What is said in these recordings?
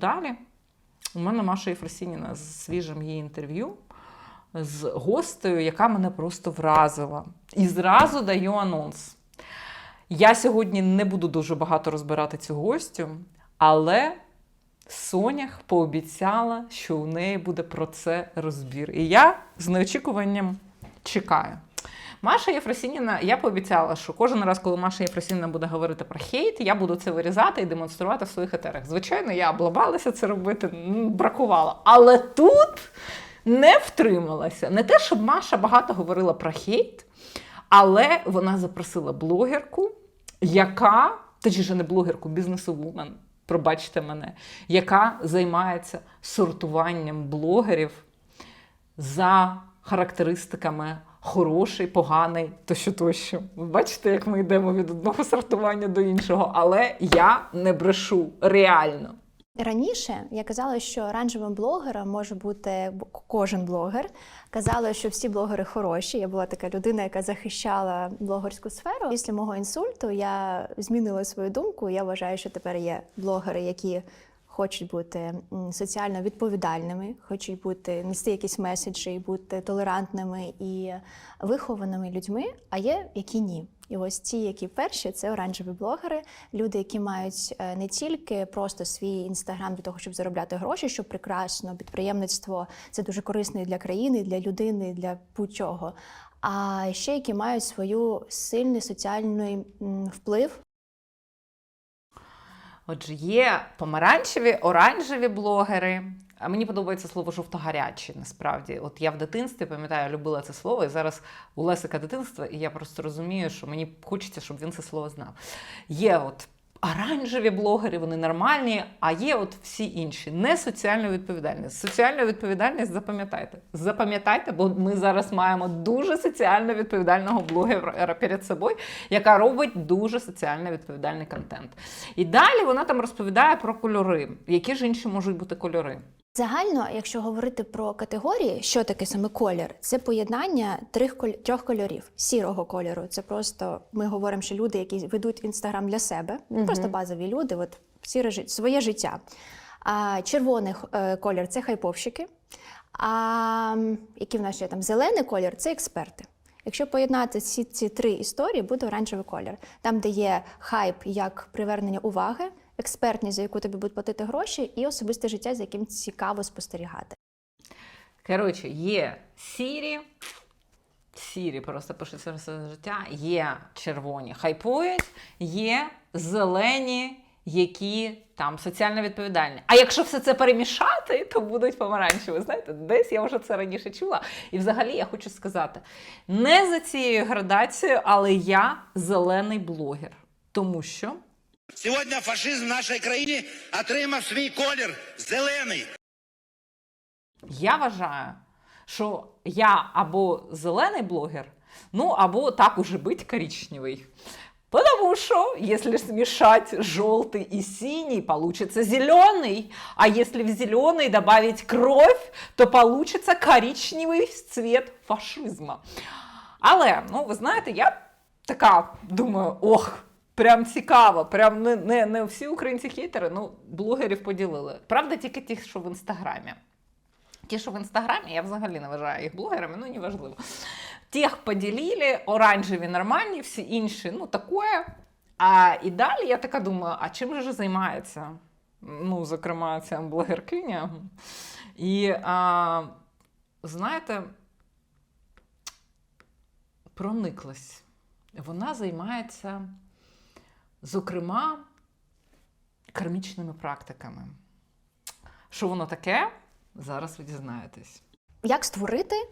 далі. У мене Маша Єфросініна з свіжим її інтерв'ю з гостею, яка мене просто вразила. І зразу даю анонс. Я сьогодні не буду дуже багато розбирати цю гостю, але Сонях пообіцяла, що у неї буде про це розбір. І я з неочікуванням чекаю. Маша Єфросініна, я пообіцяла, що кожен раз, коли Маша Єфросініна буде говорити про хейт, я буду це вирізати і демонструвати в своїх етерах. Звичайно, я облабалася це робити, ну, бракувало. Але тут не втрималася. Не те, щоб Маша багато говорила про хейт, але вона запросила блогерку, яка, точніше не блогерку, бізнесовумен, пробачте мене, яка займається сортуванням блогерів за характеристиками хороший, поганий, тощо тощо. Ви бачите, як ми йдемо від одного сортування до іншого, але я не брешу реально. Раніше я казала, що оранжевим блогером може бути кожен блогер. Казала, що всі блогери хороші. Я була така людина, яка захищала блогерську сферу. Після мого інсульту я змінила свою думку. Я вважаю, що тепер є блогери, які хочуть бути соціально відповідальними, хочуть бути нести якісь меседжі, бути толерантними і вихованими людьми, а є які ні. І ось ті, які перші, це оранжеві блогери, люди, які мають е, не тільки просто свій інстаграм для того, щоб заробляти гроші, що прекрасно, підприємництво це дуже корисно для країни, для людини, для будь-чого. А ще які мають свою сильний соціальний вплив Отже, є помаранчеві, оранжеві блогери. А мені подобається слово жовтогарячі, насправді. От я в дитинстві пам'ятаю, любила це слово, і зараз у Лесика дитинства, і я просто розумію, що мені хочеться, щоб він це слово знав. Є от оранжеві блогери, вони нормальні, а є от всі інші, не соціальна відповідальність. Соціальну відповідальність запам'ятайте. Запам'ятайте, бо ми зараз маємо дуже соціально відповідального блогера перед собою, яка робить дуже соціально відповідальний контент. І далі вона там розповідає про кольори. Які ж інші можуть бути кольори? Загально, якщо говорити про категорії, що таке саме колір, це поєднання трьох коль- трьох кольорів. Сірого кольору це просто ми говоримо, що люди, які ведуть інстаграм для себе, Мгм. просто базові люди, от сіре жит- своє життя. А червоний е, колір це хайповщики. А який в нас ще там зелений колір це експерти. Якщо поєднати всі ці три історії, буде оранжевий колір. Там, де є хайп як привернення уваги, експертність, за яку тобі будуть платити гроші, і особисте життя, за яким цікаво спостерігати. Коротше, є сірі, сірі просто пишеться все життя, є червоні, хайпують, є зелені, які там соціально відповідальні. А якщо все це перемішати, то будуть помаранчеві. Знаєте, десь я вже це раніше чула. І взагалі я хочу сказати: не за цією градацією, але я зелений блогер. Тому що Сьогодні фашизм в нашій країні отримав свій колір зелений. Я вважаю, що я або зелений блогер, ну або так уже быть коричневый. Потому что если смешать желтый и синий, получится зеленый. А если в зеленый добавить кровь, то получится коричневый цвет фашизма. Але, ну, ви знаєте, я така думаю, ох, прям цікаво, прям не, не, не всі українці хейтери, ну, блогерів поділили. Правда, тільки ті, що в інстаграмі. Ті, що в інстаграмі, я взагалі не вважаю їх блогерами, ну неважливо. Тих поділили, оранжеві нормальні, всі інші, ну такое. А і далі я така думаю, а чим же займається? Ну, зокрема, ця блогеркиня. І а, знаєте, прониклась. Вона займається, зокрема, кармічними практиками. Що воно таке? Зараз ви дізнаєтесь. Як створити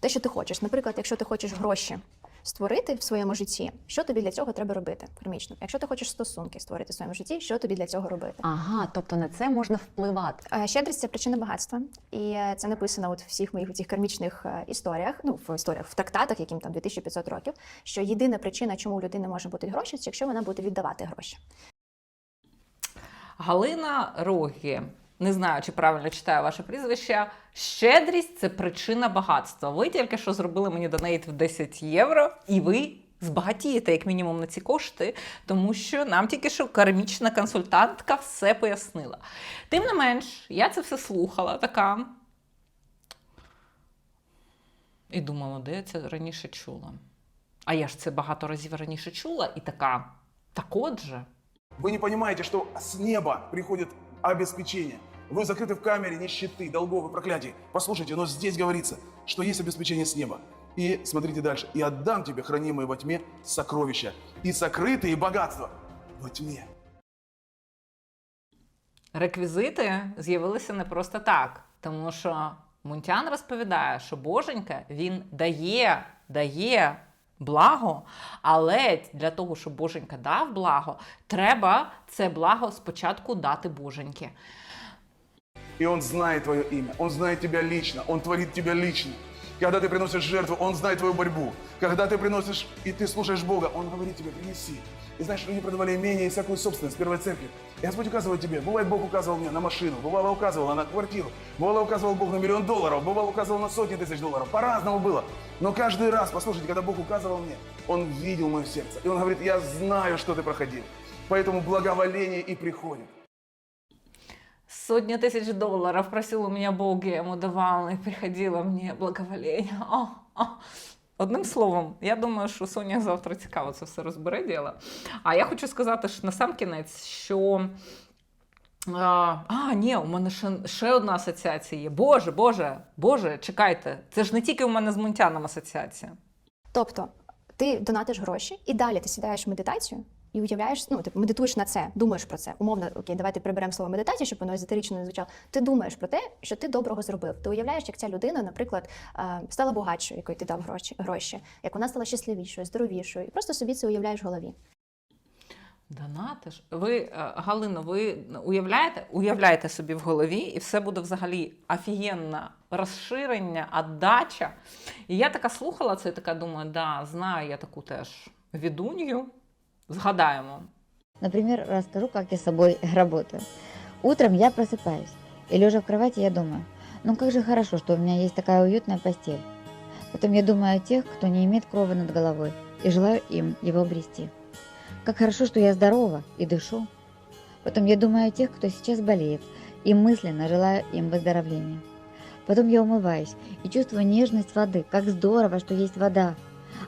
те, що ти хочеш? Наприклад, якщо ти хочеш гроші створити в своєму житті, що тобі для цього треба робити? Кармічно. Якщо ти хочеш стосунки створити в своєму житті, що тобі для цього робити? Ага, тобто на це можна впливати. Е, Щедрість це причина багатства, і е, це написано от в всіх моїх цих кармічних е, історіях, ну в історіях, в трактатах, яким там 2500 років. Що єдина причина, чому у людини може бути гроші, це якщо вона буде віддавати гроші. Галина Рогі. Не знаю, чи правильно читаю ваше прізвище. Щедрість це причина багатства. Ви тільки що зробили мені донейт в 10 євро, і ви збагатієте як мінімум на ці кошти, тому що нам тільки що кармічна консультантка все пояснила. Тим не менш, я це все слухала така. І думала, де я це раніше чула. А я ж це багато разів раніше чула, і така. Так отже. Вы не понимаете, что с неба приходит обеспечение. Вы закрыты в камере нищеты, долгов и проклятий. Послушайте, но здесь говорится, что есть обеспечение с неба. И смотрите дальше. «И отдам тебе хранимые во тьме сокровища и сокрытые богатства во тьме». Реквізити з'явилися не просто так, тому що Мунтян розповідає, що Боженька він дає, дає благо, але для того, щоб Боженька дав благо, треба це благо спочатку дати Боженьки. И Он знает твое имя, Он знает тебя лично, Он творит тебя лично. Когда ты приносишь жертву, Он знает твою борьбу. Когда ты приносишь и ты слушаешь Бога, Он говорит тебе, принеси. И знаешь, люди продавали имение и всякую собственность в первой церкви. И Господь указывает тебе, бывает, Бог указывал мне на машину, бывало указывал на квартиру, бывало указывал Бог на миллион долларов, бывало указывал на сотни тысяч долларов. По-разному было. Но каждый раз, послушайте, когда Бог указывал мне, Он видел мое сердце. И Он говорит, я знаю, что ты проходил. Поэтому благоволение и приходит. Сотни тысяч долларов просил у меня Бог, я ему давал, и приходило мне благоволение. О, о. Одним словом, я думаю, що Соня завтра цікаво це все розбере діло. А я хочу сказати що на сам кінець, що. А, а, ні, у мене ще, ще одна асоціація є. Боже, Боже, Боже, чекайте. Це ж не тільки у мене з Мунтяном асоціація. Тобто, ти донатиш гроші, і далі ти сідаєш в медитацію і уявляєш, ну, ти медитуєш на це, думаєш про це. Умовно, окей, давайте приберемо слово медитація, щоб воно езотерично не звучало. Ти думаєш про те, що ти доброго зробив. Ти уявляєш, як ця людина, наприклад, стала багатшою, якої ти дав гроші, гроші, як вона стала щасливішою, здоровішою. І просто собі це уявляєш в голові. Донатиш. Ви, е, Галино, ви уявляєте, уявляєте собі в голові, і все буде взагалі офігенне розширення, отдача. І я така слухала це і така думаю, да, знаю я таку теж відунью. Згадаємо. Например, расскажу, как я с собой работаю. Утром я просыпаюсь, и лежа в кровати я думаю, ну как же хорошо, что у меня есть такая уютная постель. Потом я думаю о тех, кто не имеет крова над головой, и желаю им его обрести. Как хорошо, что я здорова и дышу. Потом я думаю о тех, кто сейчас болеет, и мысленно желаю им выздоровления. Потом я умываюсь и чувствую нежность воды, как здорово, что есть вода.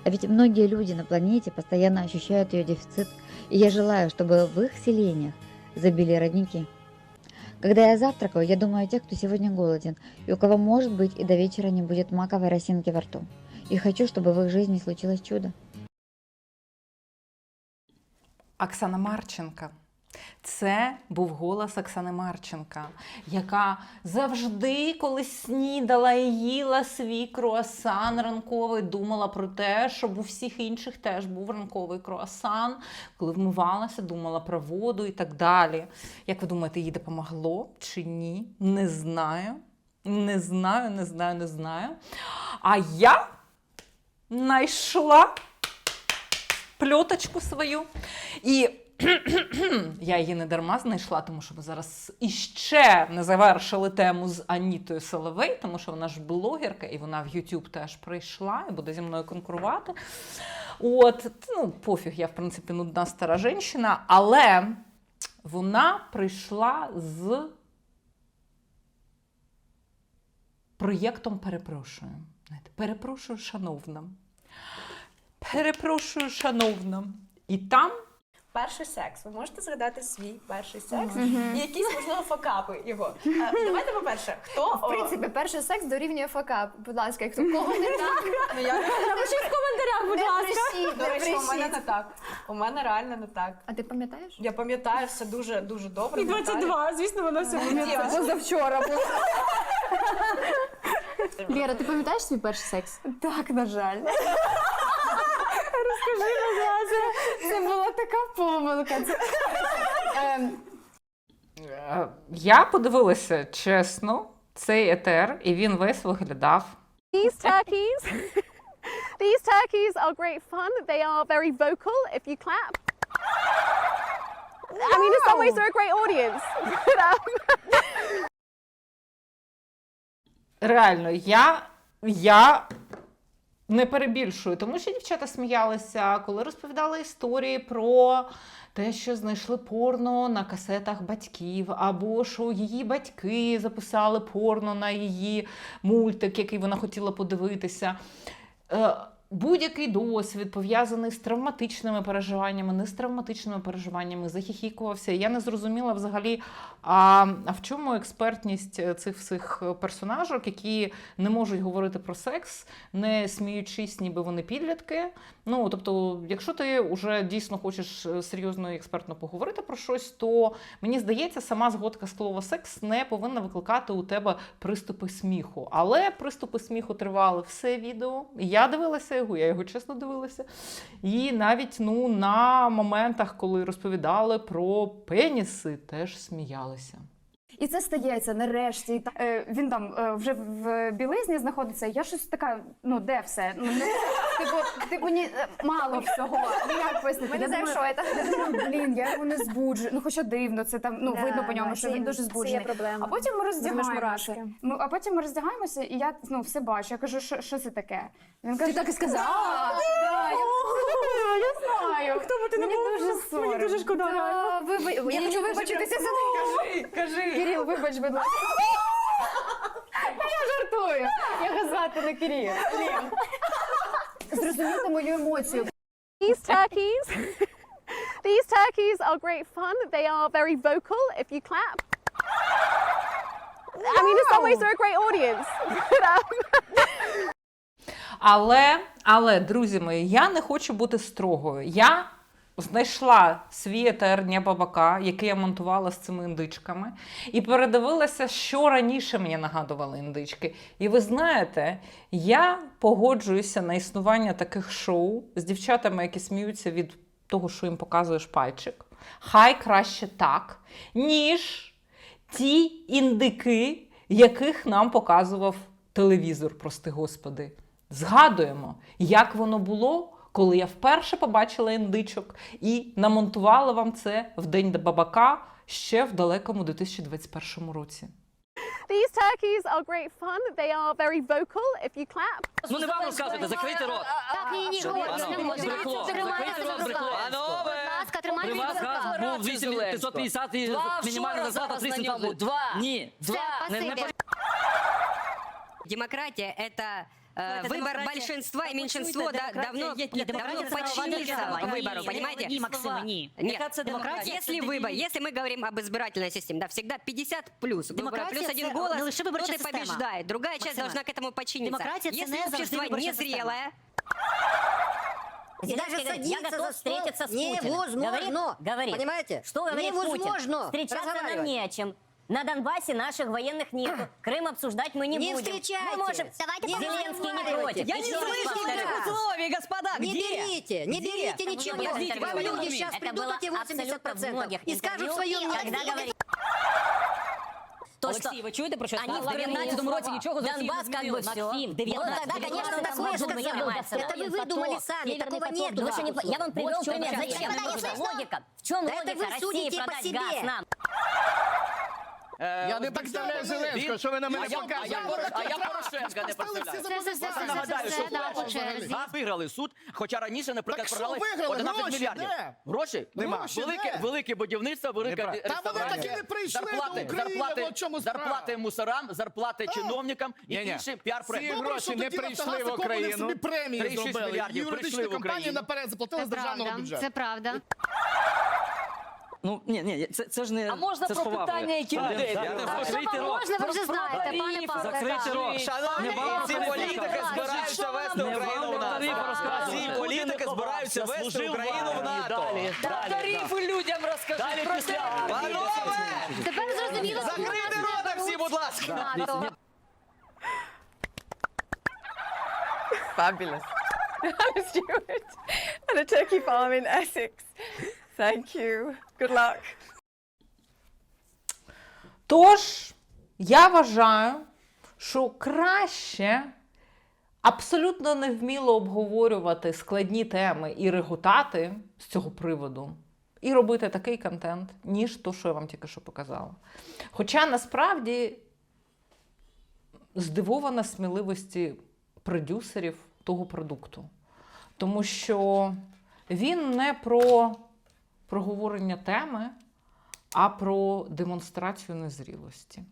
А ведь многие люди на планете постоянно ощущают ее дефицит, и я желаю, чтобы в их селениях забили родники. Когда я завтракаю, я думаю о тех, кто сегодня голоден, и у кого, может быть, и до вечера не будет маковой росинки во рту. И хочу, чтобы в их жизни случилось чудо. Оксана Марченка. Це був голос Оксани Марченка, яка завжди, коли снідала і їла свій круасан ранковий, думала про те, щоб у всіх інших теж був ранковий круасан, коли вмивалася, думала про воду і так далі. Як ви думаєте, їй допомогло чи ні? Не знаю. Не знаю, не знаю, не знаю. А я знайшла пльоточку свою. І я її не дарма знайшла, тому що ми зараз іще не завершили тему з Анітою Соловей, тому що вона ж блогерка, і вона в YouTube теж прийшла і буде зі мною конкурувати. От, ну, пофіг, я, в принципі, нудна стара жінка, але вона прийшла з проєктом перепрошую. Перепрошую, шановна. Перепрошую, шановна. І там Перший секс. Ви можете згадати свій перший секс і якісь можливо факапи його. А, давайте, по-перше, хто В принципі, перший секс дорівнює факап. Будь ласка, якщо кого не так, ну, я напишіть в коментарях, будь ласка. до речі, у мене не так. У мене реально не так. А ти пам'ятаєш? Я пам'ятаю все дуже дуже добре. І 22, звісно, вона все пам'ятає. Позавчора було. Лєра, ти пам'ятаєш свій перший секс? Так, на жаль. Розкажи, будь ласка. Це була така помилка. Це... Ем, Е, Я подивилася чесно цей етер, і він весь виглядав. These turkeys, these turkeys are great fun. They are very vocal if you clap. I mean, in some ways, they're a great audience. But, um, Е, Реально, я. Я. Не перебільшую, тому що дівчата сміялися, коли розповідали історії про те, що знайшли порно на касетах батьків, або що її батьки записали порно на її мультик, який вона хотіла подивитися. Е, Будь-який досвід пов'язаний з травматичними переживаннями, не з травматичними переживаннями, захихікувався. Я не зрозуміла взагалі, а, а в чому експертність е, цих всіх персонажок, які не можуть говорити про секс, не сміючись, ніби вони підлітки. Ну тобто, якщо ти вже дійсно хочеш е, серйозно і експертно поговорити про щось, то мені здається, сама згодка слова секс не повинна викликати у тебе приступи сміху. Але приступи сміху тривали все відео. Я дивилася його, я його чесно дивилася. І навіть ну, на моментах, коли розповідали про пеніси, теж сміялися. І це стається нарешті. Е, він там е, вже в білизні знаходиться. Я щось така, ну де все? Ну, не, типу, типу ні, е, мало всього. Ну як пояснити? Ми не Я знаємо, думаю- що це. Я думаю, блін, я його не збуджу. Ну хоча дивно, це там ну Да, видно по ньому, що це він є- дуже це є збуджений. проблема. А потім ми роздягаємося. мурашки. Ми, а потім ми роздягаємося, і я ну все бачу. Я кажу, що, що це таке? Він каже, Ти так і сказала? «Да, да, я- Я знаю. Хто би ти не дуже соромно. Мені дуже шкода. Да, ви- ви- Я хочу вибачитися за те. Кажи. Кирил, вибач, будь ласка. Я жартую. Його звати не Кирил. Блін. Зрозуміти мою емоцію. These turkeys, these turkeys are great fun. They are very vocal if you clap. I mean, in some ways, they're a great audience. Але, але, друзі мої, я не хочу бути строгою. Я знайшла свій етерня бабака, який я монтувала з цими індичками, і передивилася, що раніше мені нагадували індички. І ви знаєте, я погоджуюся на існування таких шоу з дівчатами, які сміються від того, що їм показуєш пальчик. Хай краще так, ніж ті індики, яких нам показував телевізор, прости господи. Згадуємо, як воно було, коли я вперше побачила індичок і намонтувала вам це в день бабака ще в далекому 2021 році. These turkeys are great fun. They are very vocal if you clap. Ну не вам розказувати, закрийте рот. Так ні, Ану, брехло, закрийте рот, брехло. Ану, ви. При вас газ був 8550 і мінімальна зарплата 300 там. Два. Ні. Два. Не, не Спасибі. Демократия – это э, это выбор демократия. большинства, и меньшинство Почему это да- давно, демократия? Нет, давно демократия это подчинится право выбору, выбора. понимаете? Ні, Максима, ні. Нет, Яка це демократія? если Це выбор, дебілізм. если мы говорим об избирательной системе, да, всегда 50 плюс, выбора Демократія плюс це один не голос, лише виборча тот и система. побеждает. Другая часть Максима, должна к этому подчиниться. демократія це Если не завжди общество виборча система. незрелое, Даже садиться за встретиться с Невозможно. Говорит. Понимаете? Что говорит Невозможно. Встречаться нам разговаривать. не о чем. На Донбассе наших военных нет. Крым обсуждать мы не, Не будем. встречайтесь. Мы можем... Давайте Зеленский не поговорите. против. Я не Еще раз слышу повторю. никаких условий, господа, Не берите, не берите ничего. Подождите, Вам подождите. люди сейчас Это придут было эти абсолютно в 80% многих и скажут интервью, свое и мнение. когда говорит- То, Олексій, ви чуєте про що Они сказали? в 19 році нічого за Донбасс как бы все. Ну, тогда, конечно, так вы сказали. Это вы выдумали сами, такого нет. Вы что, не- Я вам привел пример. часто. Зачем? Да, нам конечно, нужна что? логика? В чем Да это логика вы России судите по продать себе. газ нам? Я не представляю Зеленського, що ви на мене показуєте. А я Порошенка не представляю. Нагадаю, що газ виграли суд, хоча раніше, наприклад, програли 11 мільярдів. Гроші? Нема. Велике, велике будівництво, велика реставрація. Зарплати, зарплати, зарплати мусорам, зарплати чиновникам і інші піар-проекти. Ці гроші не прийшли в Україну. Собі премії 3,6 зробили. мільярдів прийшли Юридичні в компанії Україну. наперед заплатили з державного бюджету. правда. Ну, ні, ні, це, це ж не А можна це про питання, які Так, людей? так, Так, так, Закрийте рот. Можна, ви вже знаєте, пане Павло. Закрийте рот. Шановні, Не вам ці політики збираються вести Не Україну в тарифи НАТО. розказувати. Ці політики збираються вести Україну в НАТО. Тарифи людям розкажіть. Далі після армії. Панове! Тепер зрозуміло, що Закрийте рота всі, будь ласка! Fabulous. I'm Stuart at a turkey farm in Essex. Thank you. Good luck. Тож, я вважаю, що краще абсолютно невміло обговорювати складні теми і реготати з цього приводу, і робити такий контент, ніж то, що я вам тільки що показала. Хоча насправді здивована сміливості продюсерів того продукту. Тому що він не про проговорення теми, а про демонстрацію незрілості.